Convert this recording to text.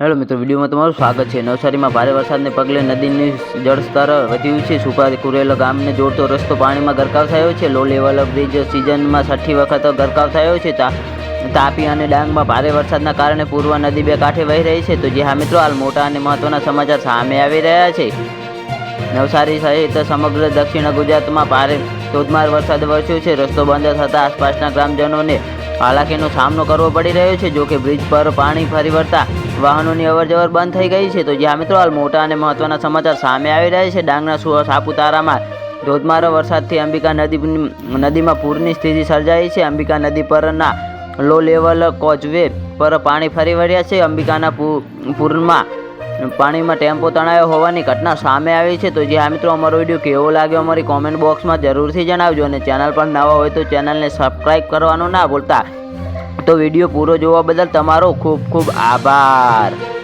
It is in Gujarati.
હેલો મિત્રો, વિડીયોમાં તમારું સ્વાગત છે. નવસારીમાં ભારે વરસાદને પગલે નદીની જળસ્તર વધ્યું છે. સુપા કુરેલ ગામને જોડતો રસ્તો પાણીમાં ગરકાવ થયો છે. લો લેવલ બ્રિજ સિઝનમાં છઠ્ઠી વખત ગરકાવ થયો છે. તાપી અને ડાંગમાં ભારે વરસાદના કારણે પૂર્વ નદી બે કાંઠે વહી રહી છે. તો જે હા મિત્રો, હાલ મોટા અને મહત્વના સમાચાર સામે આવી રહ્યા છે. નવસારી સહિત સમગ્ર દક્ષિણ ગુજરાતમાં ભારે ધોધમાર વરસાદ વરસ્યો છે. રસ્તો બંધ થતાં આસપાસના ગ્રામજનોને હાલાકીનો સામનો કરવો પડી રહ્યો છે. જો કે બ્રિજ પર પાણી ફરી વળતા વાહનોની અવરજવર બંધ થઈ ગઈ છે. તો જ્યાં મિત્રો હાલ મોટા અને મહત્વના સમાચાર સામે આવી રહ્યા છે, ડાંગના સાપુતારામાં ધોધમારો વરસાદથી અંબિકા નદી નદીમાં પૂરની સ્થિતિ સર્જાઈ છે. અંબિકા નદી પરના લો લેવલ કોચવે પર પાણી ફરી વળ્યા છે. અંબિકાના પૂરમાં પાણીમાં ટેમ્પો તણાયો હોવાની ઘટના સામે આવી છે. તો જે આ મિત્રો, અમારો વીડિયો કેવો લાગ્યો અમારી કોમેન્ટ બોક્સમાં જરૂરથી જણાવજો અને ચેનલ પર નવા હોય તો ચેનલને સબસ્ક્રાઈબ કરવાનું ના ભૂલતા. તો વીડિયો પૂરો જોવા બદલ તમારો ખૂબ ખૂબ આભાર.